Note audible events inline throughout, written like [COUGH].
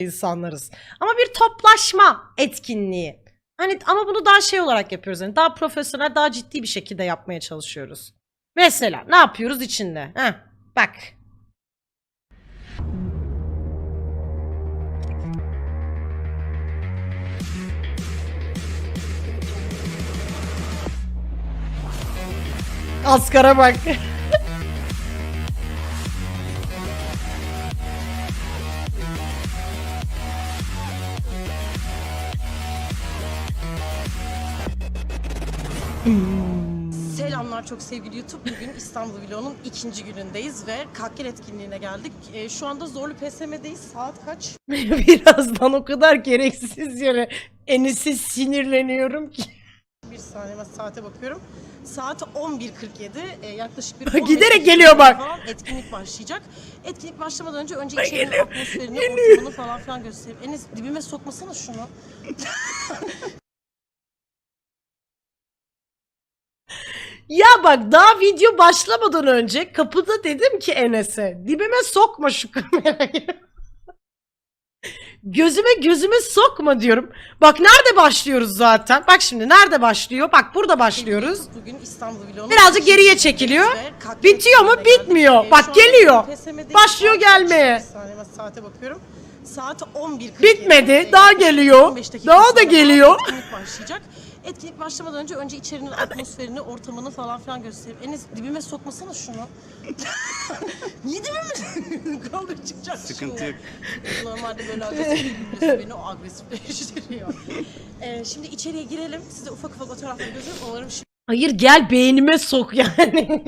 insanlarız. Ama bir toplaşma etkinliği. Hani ama bunu daha şey olarak yapıyoruz. Yani daha profesyonel, daha ciddi bir şekilde yapmaya çalışıyoruz. Mesela ne yapıyoruz içinde? Heh, bak. Askara bak. [LAUGHS] Selamlar çok sevgili YouTube. Bugün İstanbul Vlog'un ikinci günündeyiz ve Kakkel etkinliğine geldik. Ee, şu anda Zorlu PSM'deyiz. Saat kaç? [LAUGHS] Birazdan o kadar gereksiz yere enisi sinirleniyorum ki. Bir saniye ben saate bakıyorum. Saat 11.47. Ee, yaklaşık bir Bak, 15 giderek dakika geliyor bak. Falan etkinlik başlayacak. Etkinlik başlamadan önce önce içerinin atmosferini, ortamını falan filan göstereyim. Enes dibime sokmasana şunu. [LAUGHS] Ya bak daha video başlamadan önce kapıda dedim ki Enes'e dibime sokma şu kamerayı. [LAUGHS] gözüme gözüme sokma diyorum. Bak nerede başlıyoruz zaten? Bak şimdi nerede başlıyor? Bak burada başlıyoruz. Bugün İstanbul Vlog'un Birazcık geriye çekiliyor. Bitiyor mu? Bitmiyor. Bak, geliyor. Başlıyor gelmeye. Saate bakıyorum. Saat 11.47. Bitmedi. Daha geliyor. 15 dakika Daha da geliyor. Başlayacak. Etkinlik başlamadan önce önce içerinin atmosferini, ortamını falan filan göstereyim. Enes dibime sokmasana şunu. [LAUGHS] Niye dibime? [LAUGHS] Kavga çıkacak Sıkıntı yok. Normalde böyle agresif değilim. Beni o agresifleştiriyor. [LAUGHS] Ee, şimdi içeriye girelim. Size ufak ufak o tarafları göstereyim. Umarım şimdi Hayır gel beynime sok yani.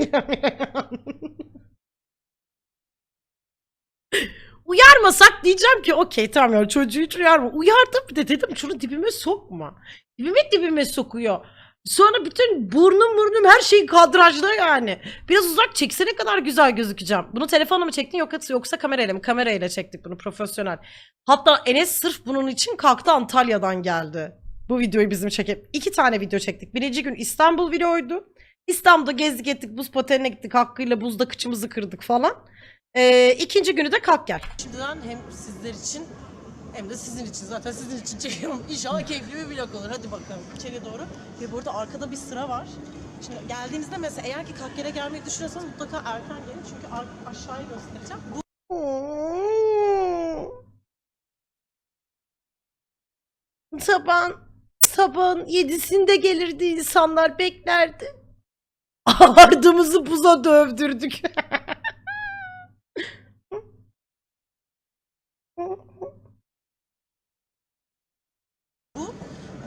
Uyarmasak diyeceğim ki okey tamam ya çocuğu hiç uyarma. Uyardım de dedim şunu dibime sokma. Dibime dibime sokuyor. Sonra bütün burnum burnum her şey kadrajda yani. Biraz uzak çekse ne kadar güzel gözükeceğim. Bunu telefonla mı çektin yoksa, yoksa kamerayla mı? Kamerayla çektik bunu profesyonel. Hatta Enes sırf bunun için kalktı Antalya'dan geldi. Bu videoyu bizim çekip iki tane video çektik. Birinci gün İstanbul videoydu. İstanbul'da gezdik ettik buz patenine gittik hakkıyla buzda kıçımızı kırdık falan. Ee, ikinci günü de kalk gel. şimdiden hem sizler için hem de sizin için zaten sizin için çekiyorum. [LAUGHS] İnşallah keyifli bir vlog olur. Hadi bakalım içeriye doğru. Ve burada arkada bir sıra var. Şimdi geldiğinizde mesela eğer ki Kakker'e gelmeyi düşünüyorsanız mutlaka erken gelin. Çünkü aşağıyı göstereceğim. Bu Sabahın, sabahın yedisinde gelirdi insanlar beklerdi. [LAUGHS] Ardımızı buza dövdürdük. [LAUGHS]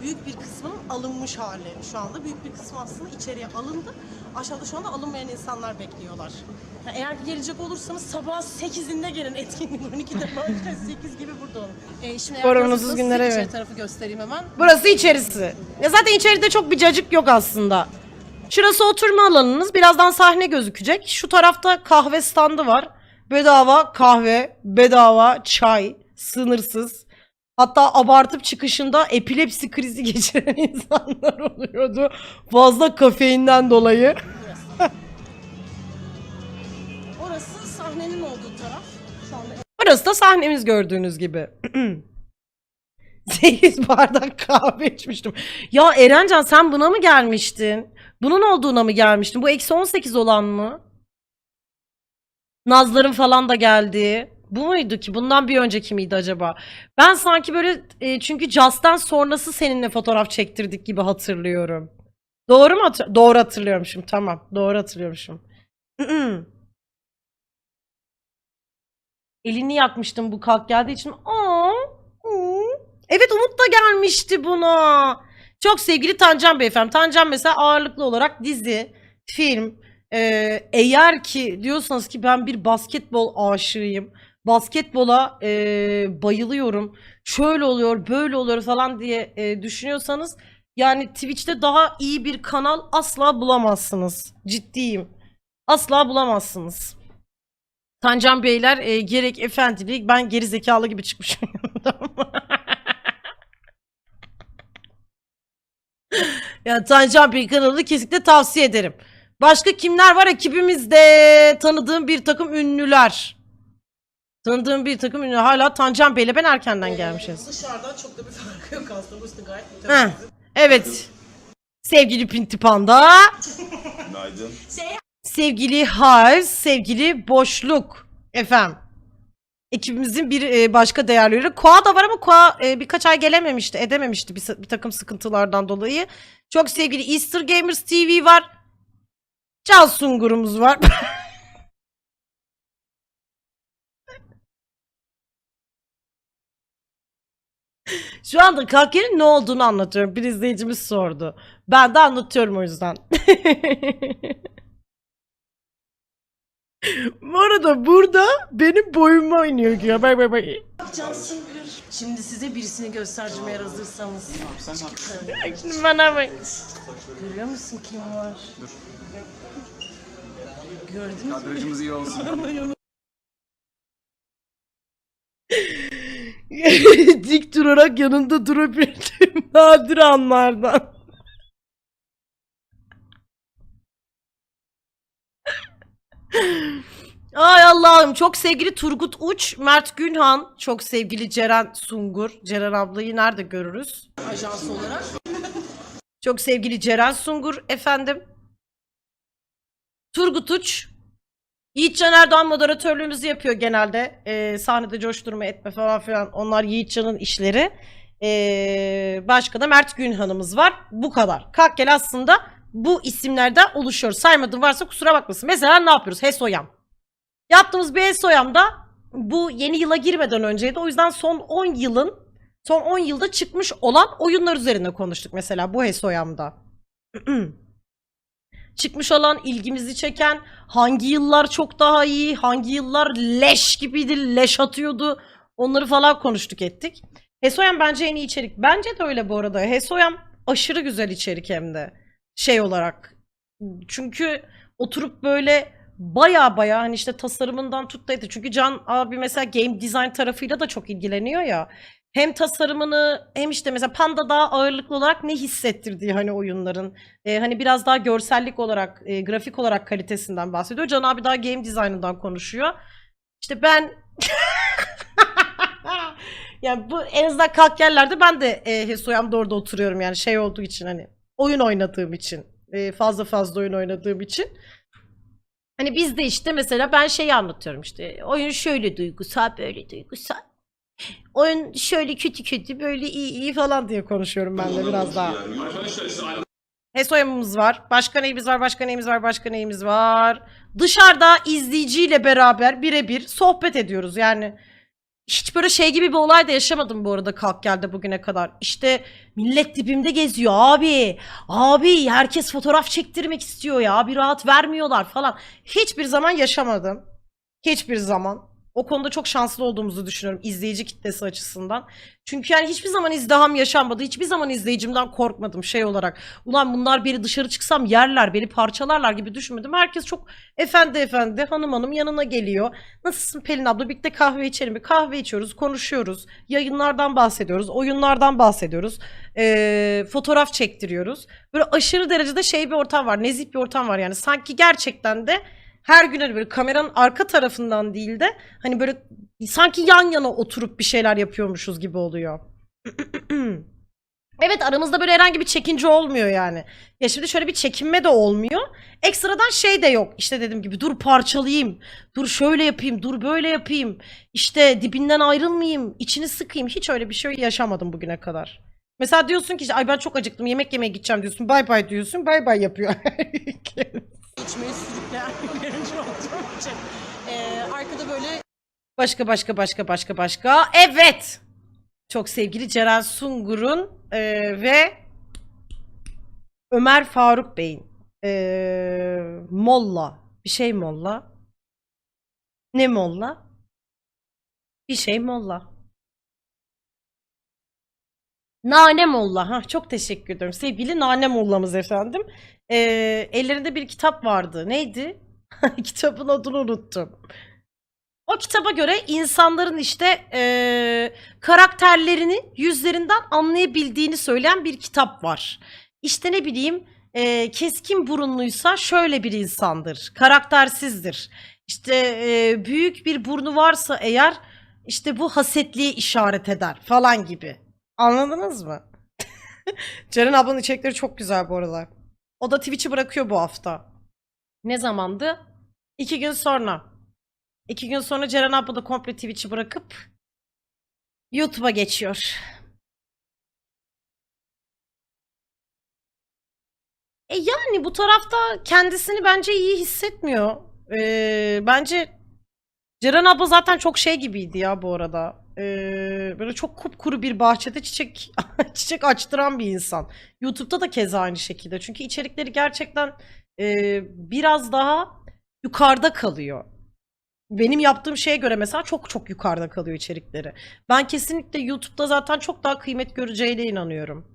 büyük bir kısmının alınmış hali şu anda. Büyük bir kısmı aslında içeriye alındı. Aşağıda şu anda alınmayan insanlar bekliyorlar. Ha, eğer gelecek olursanız sabah 8'inde gelin [LAUGHS] etkinlik 12'de başlıyor 8 gibi burada olun. Ee, şimdi eğer günlere size içeri evet. tarafı göstereyim hemen. Burası içerisi. Ya zaten içeride çok bir cacık yok aslında. Şurası oturma alanınız. Birazdan sahne gözükecek. Şu tarafta kahve standı var. Bedava kahve, bedava çay, sınırsız. Hatta abartıp çıkışında epilepsi krizi [LAUGHS] geçiren insanlar oluyordu. Fazla kafeinden dolayı. [LAUGHS] Orası sahnenin olduğu taraf. Şu anda Burası da sahnemiz gördüğünüz gibi. [CLEARS THROAT] 8 bardak kahve içmiştim. Ya Erencan sen buna mı gelmiştin? Bunun olduğuna mı gelmiştin? Bu eksi 18 olan mı? Nazların falan da geldi. Bu muydu ki? Bundan bir önceki miydi acaba? Ben sanki böyle e, çünkü Just'tan sonrası seninle fotoğraf çektirdik gibi hatırlıyorum. Doğru mu? hatır- Doğru hatırlıyormuşum. Tamam. Doğru hatırlıyormuşum. Elini yakmıştım bu kalk geldiği için. Aa, aa. Evet Umut da gelmişti buna. Çok sevgili Tancan Beyefendi. Tancan mesela ağırlıklı olarak dizi, film. Ee, eğer ki diyorsanız ki ben bir basketbol aşığıyım. Basketbola e, bayılıyorum. Şöyle oluyor, böyle oluyor falan diye e, düşünüyorsanız yani Twitch'te daha iyi bir kanal asla bulamazsınız. Ciddiyim. Asla bulamazsınız. Tancan Beyler e, gerek efendilik ben geri zekalı gibi çıkmışım. [LAUGHS] ya Tancan Bey kanalını kesinlikle tavsiye ederim. Başka kimler var ekibimizde? Tanıdığım bir takım ünlüler. Tanıdığım bir takım ünlü hala Tancan Bey'le ben erkenden gelmişiz. Dışarıdan çok da bir [LAUGHS] farkı yok aslında. Bu üstü gayet Heh, mütevazı. Evet. Sevgili Pinti Panda, [LAUGHS] Günaydın. sevgili Haz, sevgili Boşluk. Efendim. Ekibimizin bir e, başka değerleri. Koa da var ama Koa e, birkaç ay gelememişti, edememişti bir, bir takım sıkıntılardan dolayı. Çok sevgili Easter Gamers TV var. Can Sungur'umuz var. [LAUGHS] Şu anda kalkerin ne olduğunu anlatıyorum. Bir izleyicimiz sordu. Ben de anlatıyorum o yüzden. [LAUGHS] Bu arada burada benim boyumu oynuyor güya. Bak bak bak. Şimdi size birisini göstereceğim eğer hazırsanız. Şimdi bana bak. Görüyor musun kim var? Dur. Gördünüz mü? Kadrajımız iyi olsun. [LAUGHS] [LAUGHS] Dik durarak yanında durabildiğim [LAUGHS] nadir anlardan. [LAUGHS] Ay Allah'ım çok sevgili Turgut Uç, Mert Günhan, çok sevgili Ceren Sungur. Ceren ablayı nerede görürüz? Ajans olarak. Çok sevgili Ceren Sungur efendim. Turgut Uç. Yiğitcan Erdoğan moderatörlüğümüzü yapıyor genelde. Ee, sahnede coşturma etme falan filan. Onlar Yiğitcan'ın işleri. Ee, başka da Mert Günhan'ımız var. Bu kadar. Kalk gel aslında bu isimlerden oluşuyor. Saymadığım varsa kusura bakmasın. Mesela ne yapıyoruz? HESOYAM. Yaptığımız bir HESOYAM'da bu yeni yıla girmeden önceydi. O yüzden son 10 yılın son 10 yılda çıkmış olan oyunlar üzerine konuştuk mesela bu HESOYAM'da. [CLEARS THROAT] çıkmış olan ilgimizi çeken hangi yıllar çok daha iyi, hangi yıllar leş gibiydi, leş atıyordu. Onları falan konuştuk ettik. Hesoyam bence en iyi içerik. Bence de öyle bu arada. Hesoyam aşırı güzel içerik hem de. Şey olarak. Çünkü oturup böyle baya baya hani işte tasarımından tut da. Çünkü Can abi mesela game design tarafıyla da çok ilgileniyor ya. Hem tasarımını hem işte mesela Panda daha ağırlıklı olarak ne hissettirdiği hani oyunların. Ee, hani biraz daha görsellik olarak, e, grafik olarak kalitesinden bahsediyor. Can abi daha game design'ından konuşuyor. İşte ben [LAUGHS] yani bu en azından kalk yerlerde ben de e, Hesoyam'da orada oturuyorum yani şey olduğu için hani oyun oynadığım için e, fazla fazla oyun oynadığım için. Hani bizde işte mesela ben şeyi anlatıyorum işte oyun şöyle duygusal böyle duygusal. Oyun şöyle kötü kötü böyle iyi iyi falan diye konuşuyorum ben de biraz daha. HESOYAM'ımız var. Başka neyimiz var? Başka neyimiz var? Başka neyimiz var? Dışarıda izleyiciyle beraber birebir sohbet ediyoruz. Yani hiç böyle şey gibi bir olay da yaşamadım bu arada kalk geldi bugüne kadar. İşte millet dibimde geziyor abi. Abi herkes fotoğraf çektirmek istiyor ya. Bir rahat vermiyorlar falan. Hiçbir zaman yaşamadım. Hiçbir zaman. O konuda çok şanslı olduğumuzu düşünüyorum izleyici kitlesi açısından. Çünkü yani hiçbir zaman izdiham yaşanmadı. Hiçbir zaman izleyicimden korkmadım şey olarak. Ulan bunlar beni dışarı çıksam yerler, beni parçalarlar gibi düşünmedim. Herkes çok efendi efendi hanım hanım yanına geliyor. Nasılsın Pelin abla? Birlikte kahve içelim mi? Kahve içiyoruz, konuşuyoruz. Yayınlardan bahsediyoruz, oyunlardan bahsediyoruz. Ee, fotoğraf çektiriyoruz. Böyle aşırı derecede şey bir ortam var. Nezih bir ortam var yani. Sanki gerçekten de her gün hani böyle kameranın arka tarafından değil de hani böyle sanki yan yana oturup bir şeyler yapıyormuşuz gibi oluyor. [CLEARS THROAT] Evet aramızda böyle herhangi bir çekince olmuyor yani. Ya şimdi şöyle bir çekinme de olmuyor. Ekstradan şey de yok. İşte dediğim gibi dur parçalayayım. Dur şöyle yapayım. Dur böyle yapayım. İşte dibinden ayrılmayayım. içini sıkayım. Hiç öyle bir şey yaşamadım bugüne kadar. Mesela diyorsun ki ay ben çok acıktım yemek yemeye gideceğim diyorsun. Bay bay diyorsun. Bay bay yapıyor. [LAUGHS] İçmeyi sürükleyen [LAUGHS] birinci olduğum için. Ee, arkada böyle Başka başka başka başka başka. Evet. Çok sevgili Ceren Sungur'un e, ve Ömer Faruk Bey'in e, Molla. Bir şey Molla. Ne Molla? Bir şey Molla. Nane Molla. Ha, çok teşekkür ederim. Sevgili Nane Molla'mız efendim. E, ellerinde bir kitap vardı. Neydi? [LAUGHS] Kitabın adını unuttum. O kitaba göre insanların işte eee, karakterlerini yüzlerinden anlayabildiğini söyleyen bir kitap var. İşte ne bileyim eee, keskin burunluysa şöyle bir insandır, karaktersizdir. işte e, büyük bir burnu varsa eğer işte bu hasetliğe işaret eder falan gibi. Anladınız mı? [LAUGHS] Ceren ablanın içerikleri çok güzel bu arada. O da Twitch'i bırakıyor bu hafta. Ne zamandı? İki gün sonra. İki gün sonra Ceren abla da komple Twitch'i bırakıp YouTube'a geçiyor. E yani bu tarafta kendisini bence iyi hissetmiyor. Ee, bence Ceren abla zaten çok şey gibiydi ya bu arada. Ee, böyle çok kupkuru bir bahçede çiçek [LAUGHS] çiçek açtıran bir insan. YouTube'da da keza aynı şekilde. Çünkü içerikleri gerçekten e, biraz daha yukarıda kalıyor. Benim yaptığım şeye göre mesela çok çok yukarıda kalıyor içerikleri. Ben kesinlikle YouTube'da zaten çok daha kıymet göreceğine inanıyorum.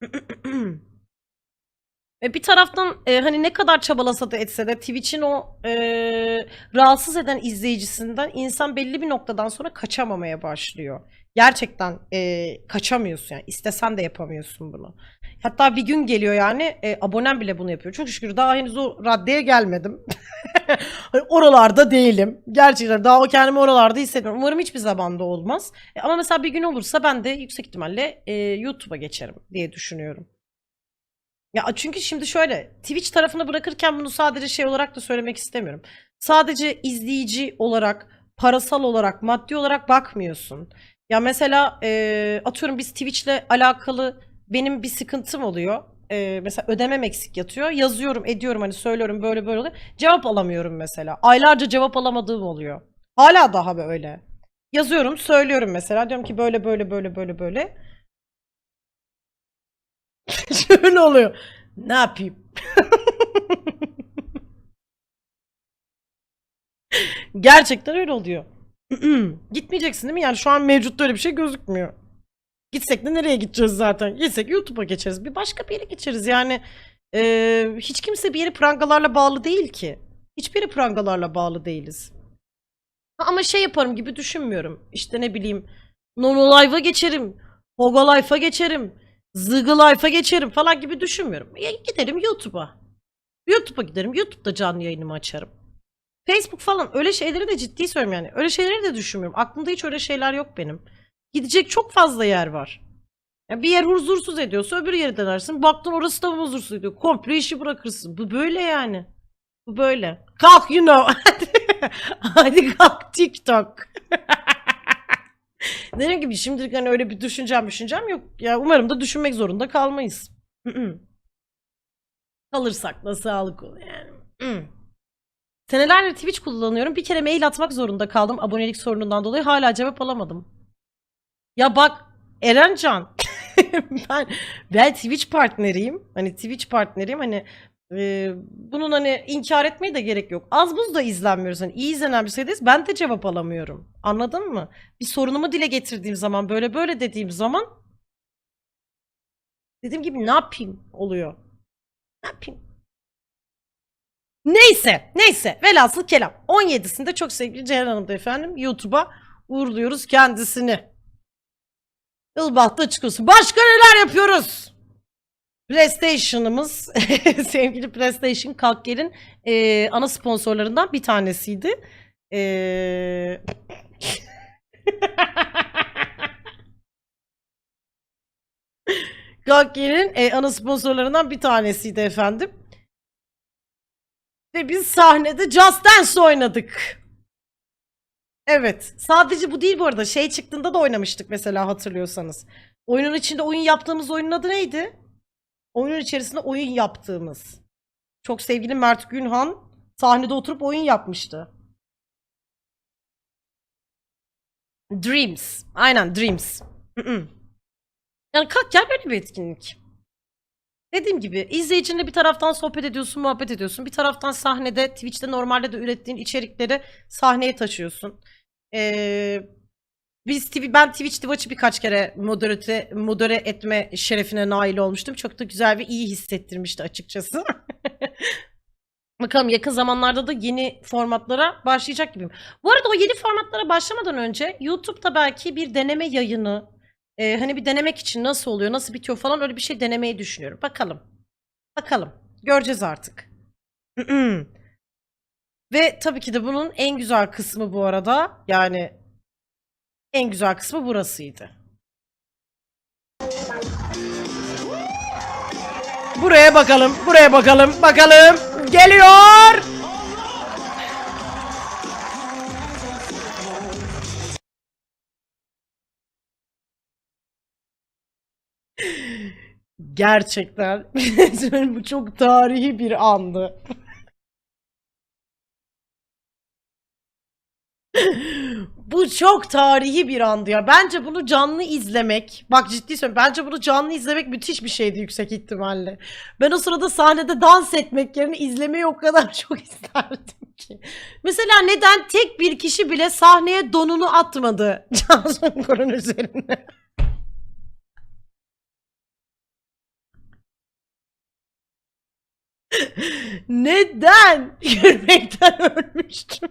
[CLEARS THROAT] E bir taraftan e, hani ne kadar çabalasa da etse de Twitch'in o e, rahatsız eden izleyicisinden insan belli bir noktadan sonra kaçamamaya başlıyor. Gerçekten e, kaçamıyorsun yani istesen de yapamıyorsun bunu. Hatta bir gün geliyor yani e, abonem bile bunu yapıyor. Çok şükür daha henüz o raddeye gelmedim. [LAUGHS] Hani oralarda değilim. Gerçekten daha o kendimi oralarda hissetmiyorum. Umarım hiçbir zamanda olmaz. E, ama mesela bir gün olursa ben de yüksek ihtimalle e, YouTube'a geçerim diye düşünüyorum. Ya çünkü şimdi şöyle Twitch tarafını bırakırken bunu sadece şey olarak da söylemek istemiyorum. Sadece izleyici olarak, parasal olarak, maddi olarak bakmıyorsun. Ya mesela e, atıyorum biz Twitch'le alakalı benim bir sıkıntım oluyor. E, mesela ödemem eksik yatıyor. Yazıyorum, ediyorum hani söylüyorum böyle böyle oluyor. Cevap alamıyorum mesela. Aylarca cevap alamadığım oluyor. Hala daha böyle. Yazıyorum, söylüyorum mesela. Diyorum ki böyle böyle böyle böyle böyle. [LAUGHS] Şöyle oluyor. Ne yapayım? [LAUGHS] Gerçekten öyle oluyor. [CLEARS THROAT] Gitmeyeceksin değil mi? Yani şu an mevcutta öyle bir şey gözükmüyor. Gitsek de nereye gideceğiz zaten? Gitsek YouTube'a geçeriz. Bir başka bir yere geçeriz. Yani eee, hiç kimse bir yere prangalarla bağlı değil ki. Hiçbir yere prangalarla bağlı değiliz. Ha, Ama şey yaparım gibi düşünmüyorum. İşte ne bileyim Nono Life'a geçerim. Hoga Life'a geçerim. Zıgı geçerim falan gibi düşünmüyorum. Ya giderim YouTube'a. YouTube'a giderim. YouTube'da canlı yayınımı açarım. Facebook falan öyle şeyleri de ciddi söylüyorum yani. Öyle şeyleri de düşünmüyorum. Aklımda hiç öyle şeyler yok benim. Gidecek çok fazla yer var. Ya bir yer huzursuz ediyorsa öbür yeri denersin. Baktın orası da huzursuz ediyor. Komple işi bırakırsın. Bu böyle yani. Bu böyle. Kalk you know. [LAUGHS] Hadi kalk TikTok. [LAUGHS] [LAUGHS] Dediğim gibi şimdilik hani öyle bir düşüncem düşüncem yok. Ya umarım da düşünmek zorunda kalmayız. Kalırsak da sağlık olur yani. Senelerdir Twitch kullanıyorum. Bir kere mail atmak zorunda kaldım abonelik sorunundan dolayı. Hala cevap alamadım. Ya bak Erencan [LAUGHS] ben ben Twitch partneriyim. Hani Twitch partneriyim. Hani e, bunun hani inkar etmeye de gerek yok. Az buz da izlenmiyoruz. Hani iyi izlenen bir sayıdayız. Ben de cevap alamıyorum. Anladın mı? Bir sorunumu dile getirdiğim zaman böyle böyle dediğim zaman dediğim gibi ne yapayım oluyor. Ne yapayım? Neyse, neyse. Velhasıl kelam. 17'sinde çok sevgili Ceylan Hanım da efendim YouTube'a uğurluyoruz kendisini. Ilbah'ta çıkıyorsun. Başka neler yapıyoruz? PlayStation'ımız, [LAUGHS] sevgili PlayStation Kalker'in eee, ana sponsorlarından bir tanesiydi. Eee... [LAUGHS] Kalker'in e, ana sponsorlarından bir tanesiydi efendim. Ve biz sahnede Just Dance oynadık. Evet. Sadece bu değil bu arada. Şey çıktığında da oynamıştık mesela hatırlıyorsanız. Oyunun içinde oyun yaptığımız oyunun adı neydi? Oyunun içerisinde oyun yaptığımız. Çok sevgili Mert Günhan sahnede oturup oyun yapmıştı. Dreams. Aynen Dreams. Yani kalk gel böyle bir etkinlik. Dediğim gibi izleyicinle bir taraftan sohbet ediyorsun, muhabbet ediyorsun. Bir taraftan sahnede, Twitch'te normalde de ürettiğin içerikleri sahneye taşıyorsun. Ee, biz TV, ben Twitch Twitch'ı birkaç kere moderate, modere etme şerefine nail olmuştum. Çok da güzel ve iyi hissettirmişti açıkçası. [LAUGHS] Bakalım yakın zamanlarda da yeni formatlara başlayacak gibiyim. Bu arada o yeni formatlara başlamadan önce YouTube'da belki bir deneme yayını, e, hani bir denemek için nasıl oluyor, nasıl bitiyor falan öyle bir şey denemeyi düşünüyorum. Bakalım. Bakalım. Göreceğiz artık. [CLEARS THROAT] Ve tabii ki de bunun en güzel kısmı bu arada yani en güzel kısmı burasıydı. Buraya bakalım, buraya bakalım, bakalım. Geliyor. Gerçekten [LAUGHS] bu çok tarihi bir andı. Bu çok tarihi bir andı ya. Bence bunu canlı izlemek, bak ciddi söylüyorum. Bence bunu canlı izlemek müthiş bir şeydi yüksek ihtimalle. Ben o sırada sahnede dans etmek yerine izlemeyi o kadar [LAUGHS] çok isterdim ki. Mesela neden tek bir kişi bile sahneye donunu atmadı [LAUGHS] Cansu Okur'un üzerine? [LAUGHS] Neden? Gülmekten ölmüştüm.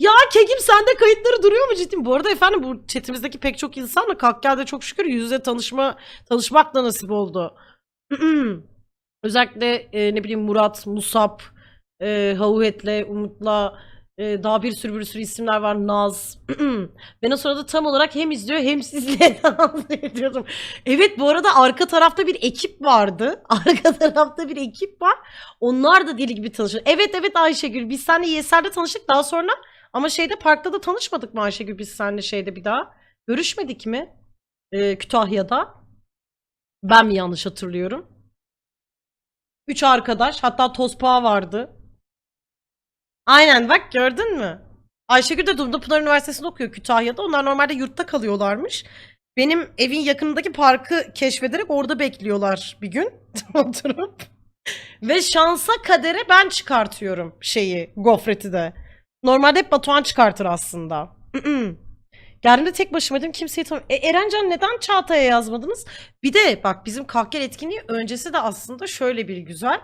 Ya Kekim sende kayıtları duruyor mu ciddi? Bu arada efendim bu chatimizdeki pek çok insanla Kalkkel'de çok şükür yüz yüze tanışma tanışmak da nasip oldu. [CLEARS THROAT] Özellikle e, ne bileyim Murat, Musab, e, Havuhet'le, Umut'la e, daha bir sürü bir sürü isimler var. Naz. [CLEARS THROAT] ben o sırada tam olarak hem izliyor hem [LAUGHS] sizle dans ediyordum. Evet bu arada arka tarafta bir ekip vardı. [LAUGHS] Arka tarafta bir ekip var. Onlar da deli gibi tanışıyor. Evet evet Ayşegül biz seninle Yeser'de tanıştık daha sonra ama şeyde parkta da tanışmadık mı Ayşegül biz seninle şeyde bir daha? Görüşmedik mi? Ee, Kütahya'da. Ben mi yanlış hatırlıyorum? Üç arkadaş hatta Tospa vardı. Aynen bak gördün mü? Ayşegül de Dumlupınar Üniversitesi'nde okuyor Kütahya'da. Onlar normalde yurtta kalıyorlarmış. Benim evin yakınındaki parkı keşfederek orada bekliyorlar bir gün [LAUGHS] oturup. Ve şansa kadere ben çıkartıyorum şeyi, gofreti de. Normalde hep Batuhan çıkartır aslında. Geldiğimde tek başıma dedim kimseyi tanım. E, Erencan neden Çağatay'a yazmadınız? Bir de bak bizim Kalkel etkinliği öncesi de aslında şöyle bir güzel.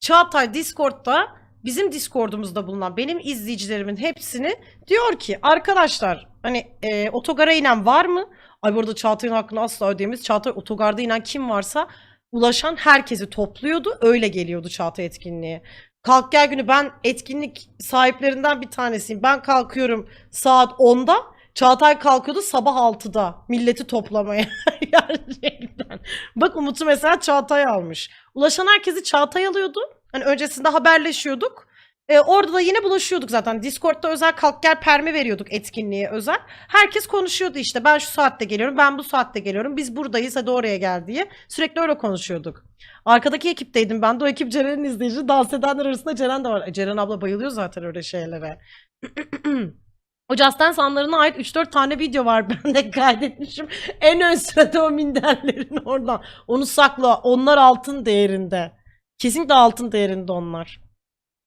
Çağatay Discord'da bizim Discord'umuzda bulunan benim izleyicilerimin hepsini diyor ki arkadaşlar hani e, otogara inen var mı? Ay bu arada Çağatay'ın hakkını asla ödeyemeyiz. Çağatay otogarda inen kim varsa ulaşan herkesi topluyordu. Öyle geliyordu Çağatay etkinliğe. Kalk gel günü ben etkinlik sahiplerinden bir tanesiyim. Ben kalkıyorum saat 10'da. Çağatay kalkıyordu sabah 6'da milleti toplamaya. [LAUGHS] Gerçekten. Bak Umut'u mesela Çağatay almış. Ulaşan herkesi Çağatay alıyordu. Hani öncesinde haberleşiyorduk. Ee, orada da yine bulaşıyorduk zaten. Discord'da özel kalk gel permi veriyorduk etkinliğe özel. Herkes konuşuyordu işte. Ben şu saatte geliyorum, ben bu saatte geliyorum. Biz buradayız hadi oraya gel diye. Sürekli öyle konuşuyorduk. Arkadaki ekipteydim ben de o ekip Ceren'in izleyici. Dans edenler arasında Ceren de var. E, Ceren abla bayılıyor zaten öyle şeylere. [CLEARS THROAT] O Just Dance anlarına ait 3-4 tane video var. [LAUGHS] Ben de kaydetmişim. En ön sırada o minderlerin oradan. Onu sakla. Onlar altın değerinde. Kesinlikle altın değerinde onlar.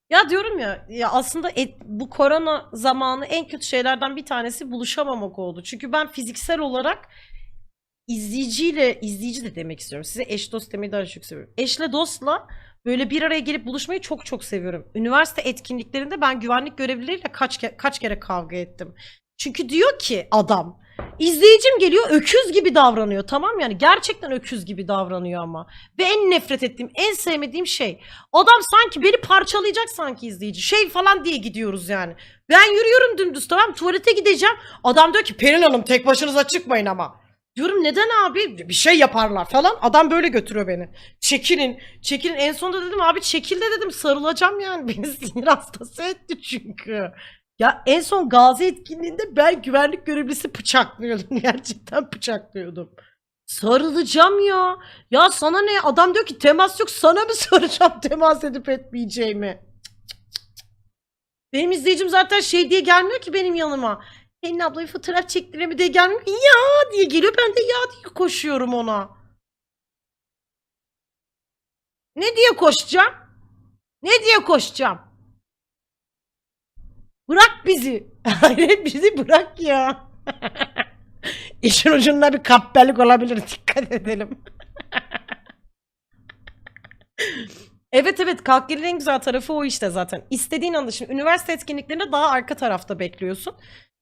Ya diyorum ya, ya aslında et- bu korona zamanı en kötü şeylerden bir tanesi buluşamamak oldu. Çünkü ben fiziksel olarak izleyiciyle, izleyici de demek istiyorum. Size eş dost demeyi daha çok seviyorum. Eşle dostla böyle bir araya gelip buluşmayı çok çok seviyorum. Üniversite etkinliklerinde ben güvenlik görevlileriyle kaç ke- kaç kere kavga ettim. Çünkü diyor ki adam izleyicim geliyor öküz gibi davranıyor tamam yani gerçekten öküz gibi davranıyor ama ve en nefret ettiğim en sevmediğim şey adam sanki beni parçalayacak sanki izleyici şey falan diye gidiyoruz yani ben yürüyorum dümdüz tamam tuvalete gideceğim adam diyor ki Pelin Hanım tek başınıza çıkmayın ama Diyorum neden abi bir şey yaparlar falan. Adam böyle götürüyor beni. Çekilin. Çekilin. En sonunda dedim abi çekil de dedim sarılacağım yani. [LAUGHS] Beni sinir hastası etti çünkü. Ya en son gazi etkinliğinde ben güvenlik görevlisi bıçaklıyordum. [LAUGHS] Gerçekten bıçaklıyordum. Sarılacağım ya. Ya sana ne? Adam diyor ki temas yok. Sana mı [LAUGHS] soracağım temas edip etmeyeceğimi? Benim izleyicim zaten şey diye gelmiyor ki benim yanıma. Pelin ablayı fotoğraf çektiremi diye gelmiyor. Ya diye geliyor. Ben de ya diye koşuyorum ona. Ne diye koşacağım? Ne diye koşacağım? Bırak bizi. [LAUGHS] Bizi bırak ya. [LAUGHS] İşin ucunda bir kapbelik olabilir. Dikkat edelim. [LAUGHS] Evet evet Kalkgir'in en güzel tarafı o işte zaten. İstediğin anda şimdi üniversite etkinliklerinde daha arka tarafta bekliyorsun.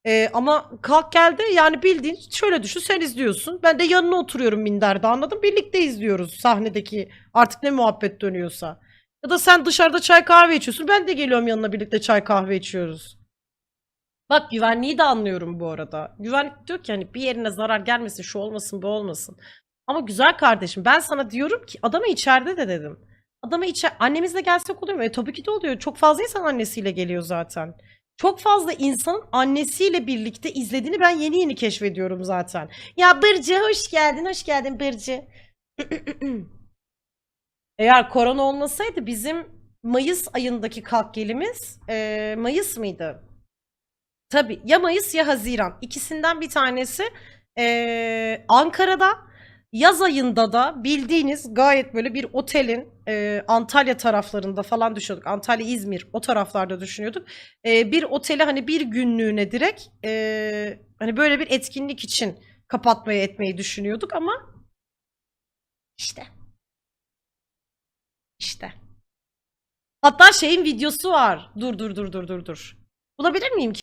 Ee, ama kalk geldi yani bildiğin şöyle düşün sen izliyorsun. Ben de yanına oturuyorum minderde anladın? Birlikte izliyoruz sahnedeki artık ne muhabbet dönüyorsa. Ya da sen dışarıda çay kahve içiyorsun. Ben de geliyorum yanına birlikte çay kahve içiyoruz. Bak güvenliği de anlıyorum bu arada. Güvenlik diyor ki hani bir yerine zarar gelmesin, şu olmasın, bu olmasın. Ama güzel kardeşim ben sana diyorum ki adama içeride de dedim. Adama içer annemizle gelsek oluyor mu? E tabii ki de oluyor. Çok fazla insan annesiyle geliyor zaten. Çok fazla insanın annesiyle birlikte izlediğini ben yeni yeni keşfediyorum zaten. Ya Bırcı hoş geldin, hoş geldin Bırcı. [CLEARS THROAT] Eğer korona olmasaydı bizim Mayıs ayındaki kalk gelimiz eee, Mayıs mıydı? Tabii ya Mayıs ya Haziran. İkisinden bir tanesi eee, Ankara'da yaz ayında da bildiğiniz gayet böyle bir otelin eee, Antalya taraflarında falan düşünüyorduk. Antalya, İzmir o taraflarda düşünüyorduk. Eee, bir oteli hani bir günlüğüne direkt eee, hani böyle bir etkinlik için kapatmayı etmeyi düşünüyorduk ama işte işte. Hatta şeyin videosu var. Dur dur dur dur dur dur. Bulabilir miyim ki?